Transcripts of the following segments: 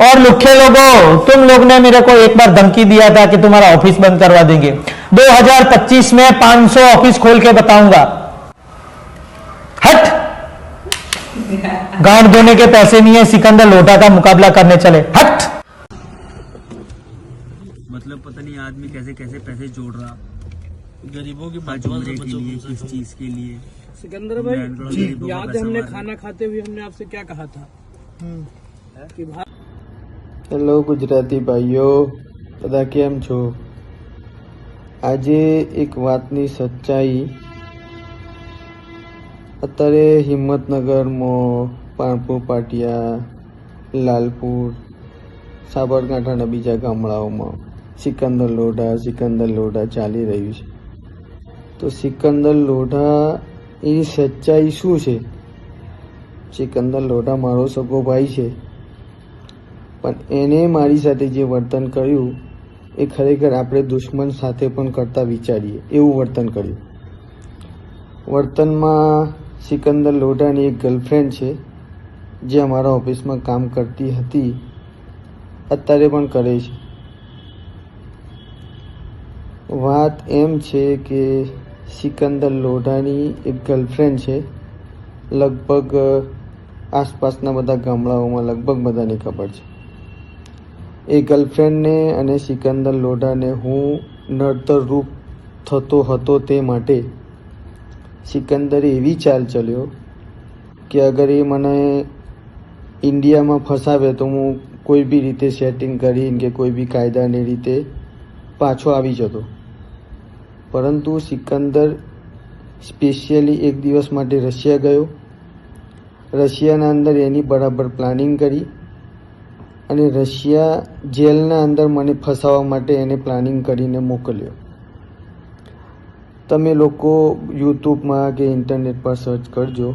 और लुखे लोगों तुम लोग ने मेरे को एक बार धमकी दिया था कि तुम्हारा ऑफ़िस बंद करवा देंगे। 2025 में 500 ऑफ़िस खोल के बताऊँगा। हट! गांड धोने के पैसे नहीं है सिकंदर लोटा का मुकाबला करने चले। हट! मतलब पता नहीं आदमी कैसे कैसे पैसे जोड़ रहा। गरीबों की से के लिए किस चीज़ के लिए। सिकंदर भाई याद है हमने खाना खाते हुए हमने आपसे क्या कहा था? कि भाई હેલો ગુજરાતી ભાઈઓ, બધા કેમ છો? આજે એક વાતની સચ્ચાઈ. અત્યારે હિંમતનગરમાં પાણપુર પાટિયા, લાલપુર સાબરકાંઠાના બીજા ગામડાઓમાં સિકંદર લોઢા સિકંદર લોઢા ચાલી રહ્યું છે. તો સિકંદર લોઢા, એની સચ્ચાઈ શું છે? સિકંદર લોઢા મારો સગો ભાઈ છે. પણ એને મારી સાથે જે વર્તન કર્યું, એ ખરેખર આપણે દુશ્મન સાથે પણ કરતા વિચારીએ, એવું વર્તન કર્યું. વર્તનમાં સિકંદર લોઢાની એક ગર્લફ્રેન્ડ છે, જે અમારા ઓફિસમાં કામ કરતી હતી, અત્યારે પણ કરે છે. વાત એમ છે કે સિકંદર લોઢાની એક ગર્લફ્રેન્ડ છે, લગભગ આસપાસના બધા ગામડાઓમાં લગભગ બધાને ખબર છે. એ ગર્લફ્રેન્ડને અને સિકંદર લોઢાને હું નડતરરૂપ થતો હતો તે માટે સિકંદરે એવી ચાલ ચલ્યો કે અગર એ મને ઇન્ડિયામાં ફસાવે તો હું કોઈ બી રીતે સેટિંગ કરીને કે કોઈ બી કાયદાની રીતે પાછો આવી જતો. પરંતુ સિકંદર સ્પેશિયલી એક દિવસ માટે રશિયા ગયો. રશિયાના અંદર એની બરાબર પ્લાનિંગ કરી. અને રશિયા જેલના અંદર મને ફસાવવા માટે એને પ્લાનિંગ કરીને મોકલ્યો. તમે લોકો યુટ્યુબમાં કે ઇન્ટરનેટ પર સર્ચ કરજો.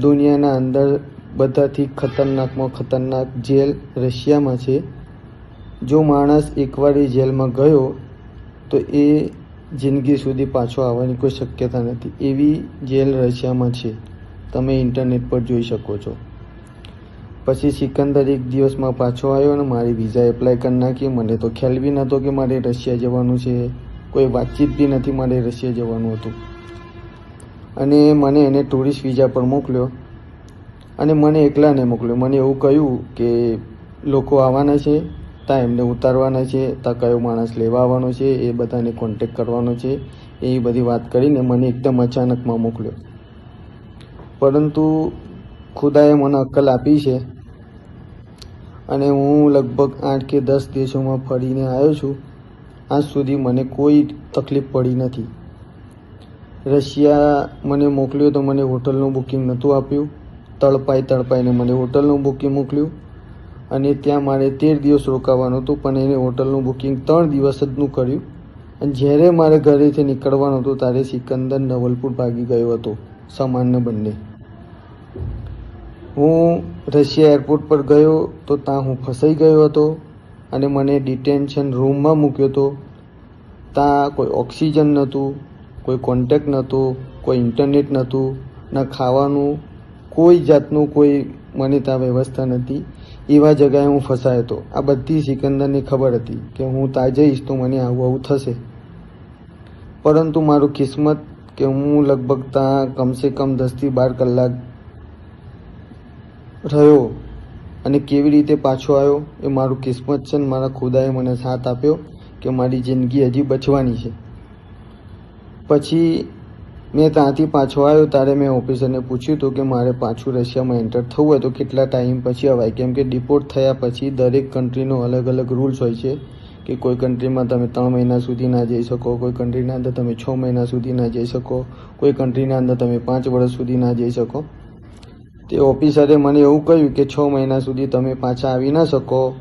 દુનિયાના અંદર બધાથી ખતરનાકમાં ખતરનાક જેલ રશિયામાં છે. જો માણસ એકવાર એ જેલમાં ગયો, તો એ જિંદગી સુધી પાછો આવવાની કોઈ શક્યતા નથી. એવી જેલ રશિયામાં છે. તમે ઇન્ટરનેટ પર જોઈ શકો છો. પછી સિકંદર એક દિવસમાં પાછો આવ્યો અને મારી વિઝા એપ્લાય કરી નાખી. મને તો ખ્યાલ બી નહોતો કે મારે રશિયા જવાનું છે. કોઈ વાતચીત બી નથી મારે રશિયા જવાનું હતું. અને મને એને ટુરિસ્ટ વિઝા પર મોકલ્યો. અને મને એકલાને મોકલ્યો. મને એવું કહ્યું કે લોકો આવવાના છે, ત્યાં એમને ઉતારવાના છે, ત્યાં કયો માણસ લેવા આવવાનો છે, એ બધાને કોન્ટેક કરવાનો છે. એ બધી વાત કરીને મને એકદમ અચાનકમાં મોકલ્યો. પરંતુ ખુદાએ મને અક્કલ આપી છે. અને હું લગભગ આઠ કે દસ દેશોમાં ફરીને આવ્યો છું. આજ સુધી મને કોઈ તકલીફ પડી નથી. રશિયા મને મોકલ્યો તો મને હોટલનું બુકિંગ નહોતું આપ્યું. તળપાઈ તળપાઈને મને હોટલનું બુકિંગ મોકલ્યું. અને ત્યાં મારે તેર દિવસ રોકાવાનું હતું, પણ એને હોટલનું બુકિંગ ત્રણ દિવસ જનું કર્યું. અને જ્યારે મારે ઘરેથી નીકળવાનું હતું, ત્યારે સિકંદર નવલપુર ભાગી ગયો હતો સામાનને બંને. હું રશિયા એરપોર્ટ પર ગયો તો ત્યાં હું ફસાઈ ગયો હતો અને મને ડિટેન્શન રૂમમાં મૂક્યો હતો ત્યાં કોઈ ઓક્સિજન નહોતું, કોઈ કોન્ટેક નહોતો, કોઈ ઇન્ટરનેટ નહોતું, ના ખાવાનું, કોઈ જાતનું કોઈ મને ત્યાં વ્યવસ્થા નથી એવા જગ્યાએ હું ફસાયો હતો. આ બધી સિકંદરને ખબર હતી કે હું ત્યાં જઈશ તો મને આવું આવું થશે. પરંતુ મારું કિસ્મત કે હું લગભગ ત્યાં કમસે કમ દસથી બાર કલાક રહ્યો અને કેવી રીતે પાછો આવ્યો એ મારું કિસ્મત છે ને મારા ખુદાએ મને સાથ આપ્યો કે મારી જિંદગી હજી બચવાની છે. પછી મેં ત્યાંથી પાછો આવ્યો ત્યારે મેં ઓફિસરને પૂછ્યું હતું કે મારે પાછું રશિયામાં એન્ટર થવું હોય તો કેટલા ટાઈમ પછી અવાય? કેમ કે ડિપોર્ટ થયા પછી દરેક કન્ટ્રીનો અલગ અલગ રૂલ્સ હોય છે કે કોઈ કન્ટ્રીમાં તમે ત્રણ મહિના સુધી ના જઈ શકો, કોઈ કન્ટ્રીના અંદર તમે છ મહિના સુધી ના જઈ શકો, કોઈ કન્ટ્રીના અંદર તમે પાંચ વર્ષ સુધી ના જઈ શકો. તે ઓફિસરે મને એવું કહ્યું કે છ મહિના સુધી તમે પાછા આવી ના શકો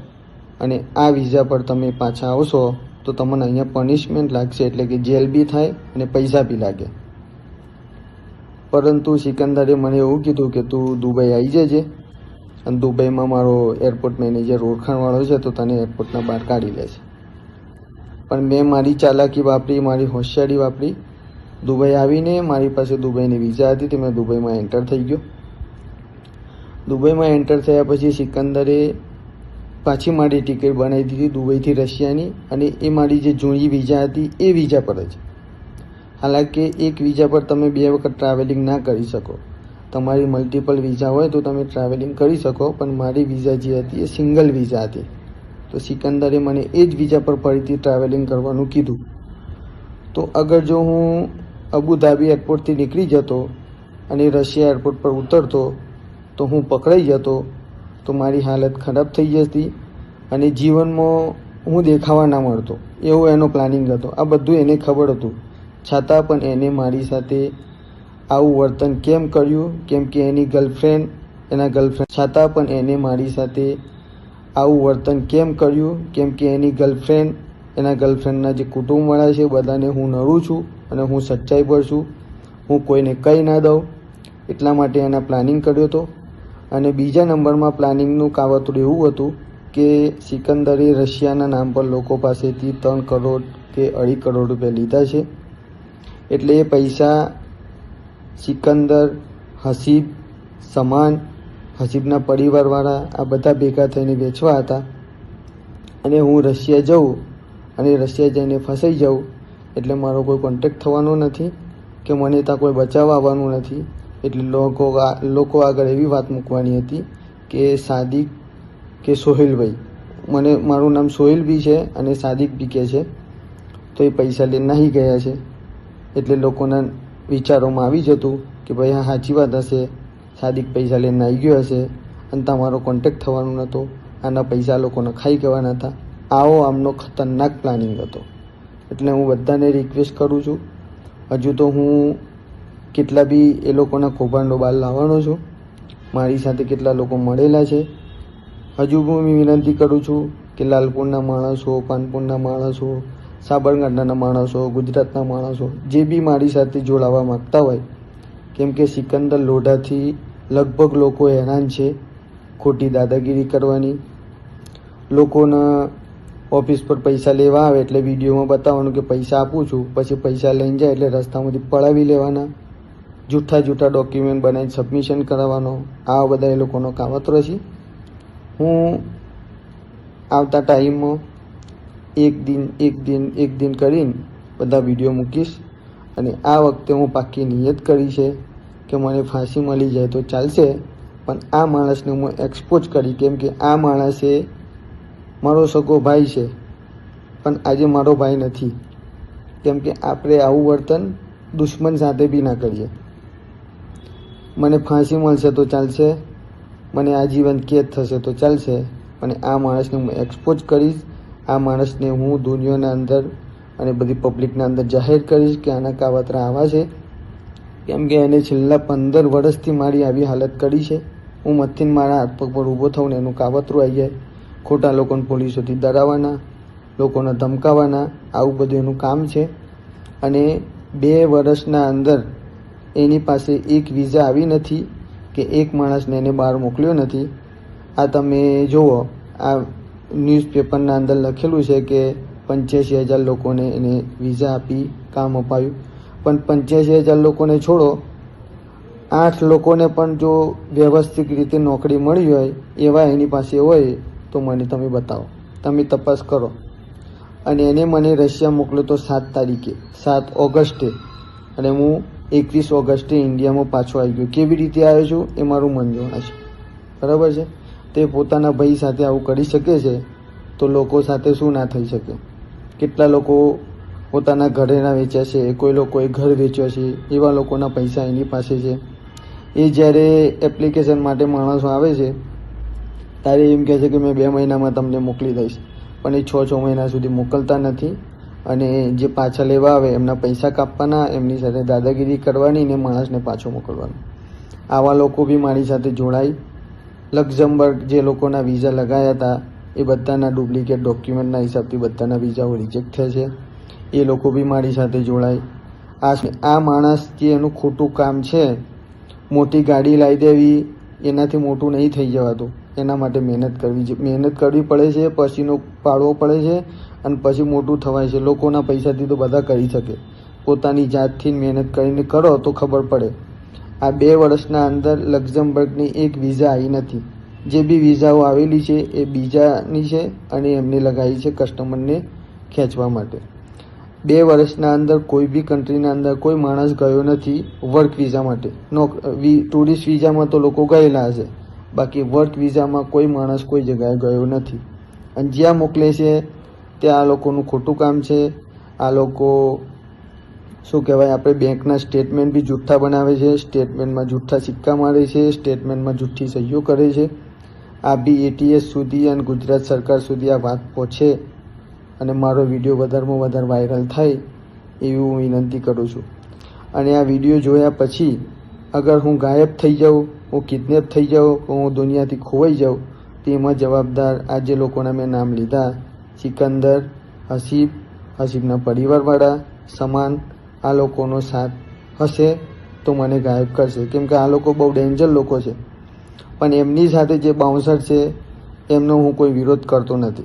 અને આ વિઝા પર તમે પાછા આવશો તો તમને અહીંયા પનિશમેન્ટ લાગશે એટલે કે જેલ બી થાય અને પૈસા બી લાગે. પરંતુ સિકંદરે મને એવું કીધું કે તું દુબઈ આવી જજે અને દુબઈમાં મારો એરપોર્ટ મેનેજર ઓળખાણવાળો છે તો તને એરપોર્ટના બહાર કાઢી લેશે. પણ મેં મારી ચાલાકી વાપરી, મારી હોશિયારી વાપરી. દુબઈ આવીને મારી પાસે દુબઈની વિઝા હતી તે મેં દુબઈમાં એન્ટર થઈ ગયો. દુબઈમાં એન્ટર થયા પછી સિકંદરે પાછી મારી ટિકિટ બનાવી દીધી દુબઈથી રશિયાની અને એ મારી જે જૂની વિઝા હતી એ વિઝા પર જ. હાલાકી એક વિઝા પર તમે બે વખત ટ્રાવેલિંગ ના કરી શકો. તમારી મલ્ટિપલ વિઝા હોય તો તમે ટ્રાવેલિંગ કરી શકો, પણ મારી વિઝા જે હતી એ સિંગલ વિઝા હતી. તો સિકંદરે મને એ જ વિઝા પર ફરીથી ટ્રાવેલિંગ કરવાનું કીધું. તો અગર જો હું અબુધાબી એરપોર્ટથી નીકળી જતો અને રશિયા એરપોર્ટ પર ઉતરતો તો હું પકડાઈ જતો, તો મારી હાલત ખરાબ થઈ જતી અને જીવનમાં હું દેખાવા ના મળતો. એવો એનો પ્લાનિંગ હતો. આ બધું એને ખબર હતું. છતાં પણ એને મારી સાથે આવું વર્તન કેમ કર્યું? કેમ કે એની ગર્લફ્રેન્ડ એના ગર્લફ્રેન્ડ છતાં પણ એને મારી સાથે આવું વર્તન કેમ કર્યું? કેમ કે એની ગર્લફ્રેન્ડ એના ગર્લફ્રેન્ડના જે કુટુંબવાળા છે, બધાને હું નડું છું અને હું સચ્ચાઈ પર છું. હું કોઈને કહી ના દઉં. એટલા માટે એના પ્લાનિંગ કર્યો હતો. અને બીજા નંબરમાં પ્લાનિંગનું કાવતરું એવું હતું કે સિકંદરે રશિયાના નામ પર લોકો પાસેથી ત્રણ કરોડ કે અઢી કરોડ રૂપિયા લીધા છે. એટલે એ પૈસા સિકંદર, હસીબ સમાન, હસીબના પરિવારવાળા આ બધા ભેગા થઈને વેચવા હતા. અને હું રશિયા જઉં અને રશિયા જઈને ફસાઈ જાઉં એટલે મારો કોઈ કોન્ટેક્ટ થવાનો નથી કે મને ત્યાં કોઈ બચાવવા આવવાનું નથી. એટલે લોકો લોકો આગળ એવી વાત મૂકવાની હતી કે સાદિક કે સોહેલભાઈ. મને મારું નામ સોહેલ બી છે અને સાદિક બી કે છે. તો એ પૈસા લઈને નાહી ગયા છે. એટલે લોકોના વિચારોમાં આવી જતું કે ભાઈ હા, સાચી વાત હશે. સાદિક પૈસા લઈને આવી ગયો હશે. અને તમારો કોન્ટેક્ટ થવાનો નહોતો આના પૈસા લોકોને ખાઈ ગવાના હતા. આવો આમનો ખતરનાક પ્લાનિંગ હતો. એટલે હું બધાને રિક્વેસ્ટ કરું છું. હજુ તો હું કેટલા બી એ લોકોના કૌભાંડો બહાર લાવવાનો છું. મારી સાથે કેટલા લોકો મળેલા છે. હજુ હું વિનંતી કરું છું કે લાલપુરના માણસો, પાનપુરના માણસો, સાબરકાંઠાના માણસો, ગુજરાતના માણસો, જે બી મારી સાથે જોડાવા માગતા હોય, કેમ કે સિકંદર લોઢાથી લગભગ લોકો હેરાન છે ખોટી દાદાગીરી કરવાની. લોકોના ઓફિસ પર પૈસા લેવા આવે એટલે વિડીયોમાં બતાવવાનું કે પૈસા આપું છું, પછી પૈસા લઈને જાય એટલે રસ્તામાંથી પડાવી લેવાના. જૂઠા જૂઠા ડોક્યુમેન્ટ બનાવીને સબમિશન કરાવવાનો, આ બધા એ લોકોનો કાવતરો છે. હું આવતા ટાઈમમાં એક દિન એક દિન એક દિન કરીને બધા વીડિયો મૂકીશ અને આ વખતે હું પાક્કી નિયત કરી છે કે મને ફાંસી મળી જાય તો ચાલશે, પણ આ માણસને હું એક્સપોઝ કરી કેમ કે આ માણસે મારો સગો ભાઈ છે, પણ આજે મારો ભાઈ નથી. કેમ કે આપણે આવું વર્તન દુશ્મન સાથે બી ના કરીએ. મને ફાંસી મળશે તો ચાલશે. મને આજીવન કેદ થશે તો ચાલશે. અને આ માણસને હું એક્સપોઝ કરીશ. આ માણસને હું દુનિયાના અંદર અને બધી પબ્લિકના અંદર જાહેર કરીશ કે આના કાવતરા આવા છે. કેમ કે એને છેલ્લા પંદર વર્ષથી મારી આવી હાલત કરી છે. હું મથીને મારા હાથ પગ પર ઊભો થઉં ને એનું કાવતરું આવી જાય. ખોટા લોકોને પોલીસોથી ડરાવવાના, લોકોને ધમકાવવાના, આવું બધું એનું કામ છે. અને બે વર્ષના અંદર એની પાસે એક વિઝા આવી નથી કે એક માણસને એને બહાર મોકલ્યો નથી. આ તમે જુઓ, આ ન્યૂઝપેપરના અંદર લખેલું છે કે પંચ્યાસી હજાર લોકોને એને વિઝા આપી કામ અપાયું. પણ પંચ્યાસી હજાર લોકોને છોડો, આઠ લોકોને પણ જો વ્યવસ્થિત રીતે નોકરી મળી હોય, એવા એની પાસે હોય, તો મને તમે બતાવો. તમે તપાસ કરો. અને એને મને રશિયા મોકલ્યો તો સાત તારીખે, સાત ઓગસ્ટે. અને હું એકવીસ ઓગસ્ટે ઇન્ડિયામાં પાછો આવી ગયો. કેવી રીતે આવ્યો છું એ મારું મંજોણા છે. બરાબર છે? તે પોતાના ભાઈ સાથે આવું કરી શકે છે તો લોકો સાથે શું ના થઈ શકે? કેટલા લોકો પોતાના ઘરેના વેચ્યા છે, કોઈ લોકોએ ઘર વેચ્યો છે, એવા લોકોના પૈસા એની પાસે છે. એ જ્યારે એપ્લિકેશન માટે માણસો આવે છે, ત્યારે એમ કહે છે કે મેં બે મહિનામાં તમને મોકલી દઈશ. પણ એ છ છ મહિના સુધી મોકલતા નથી. અને જે પાછા લેવા આવે, એમના પૈસા કાપવાના, એમની સાથે દાદાગીરી કરવાની ને માણસને પાછો મોકલવાનો. આવા લોકો બી મારી સાથે જોડાઈ. લક્ઝમબર્ગ જે લોકોના વિઝા લગાયા હતા, એ બધાના ડુપ્લિકેટ ડોક્યુમેન્ટના હિસાબથી બધાના વિઝાઓ રિજેક્ટ થયા છે. એ લોકો બી મારી સાથે જોડાય આ આ માણસ જે એનું ખોટું કામ છે, મોટી ગાડી લાવી દેવી, એનાથી મોટું નહીં થઈ જવાતું. એના માટે મહેનત કરવી છે મહેનત કરવી પડે છે, પછીનો પાડવો પડે છે અને પછી મોટું થવાય છે. લોકોના પૈસાથી તો બધા કરી શકે. પોતાની જાતથી મહેનત કરીને કરો તો ખબર પડે. આ બે વર્ષના અંદર લક્ઝમબર્ગની એક વિઝા આવી નથી. જે બી વિઝાઓ આવેલી છે એ બીજાની છે અને એમને લગાવી છે કસ્ટમરને ખેંચવા માટે. બે વર્ષના અંદર કોઈ બી કન્ટ્રીના અંદર કોઈ માણસ ગયો નથી વર્ક વિઝા માટે. નો ટુરિસ્ટ વિઝામાં તો લોકો ગયેલા હશે. બાકી વર્ક વિઝામાં કોઈ માણસ કોઈ જગ્યાએ ગયો નથી. અને જ્યાં મોકલે છે, ત્યાં આ લોકોનું ખોટું કામ છે. આ લોકો, શું કહેવાય, આપણે બેંકના સ્ટેટમેન્ટ બી જૂઠ્ઠા બનાવે છે, સ્ટેટમેન્ટમાં જૂઠ્ઠા સિક્કા મારે છે, સ્ટેટમેન્ટમાં જૂઠ્ઠી સહીઓ કરે છે. આ બી એટીએસ સુધી અને ગુજરાત સરકાર સુધી આ વાત પહોંચે અને મારો વીડિયો વધારેમાં વધારે વાયરલ થાય, એવી હું વિનંતી કરું છું. અને આ વીડિયો જોયા પછી અગર હું ગાયબ થઈ જાઉં, હું કિડનેપ થઈ જાઉં હું દુનિયાથી ખોવાઈ જાઉં તેમાં જવાબદાર આ જે લોકોના મેં નામ લીધા. સિકંદર, હસીબ, હસીબના પરિવારવાળા, સમાન, આ લોકોનો સાથ હશે તો મને ગાયબ કરશે. કેમ કે આ લોકો બહુ ડેન્જર લોકો છે. પણ એમની સાથે જે બાઉન્સર છે, એમનો હું કોઈ વિરોધ કરતો નથી.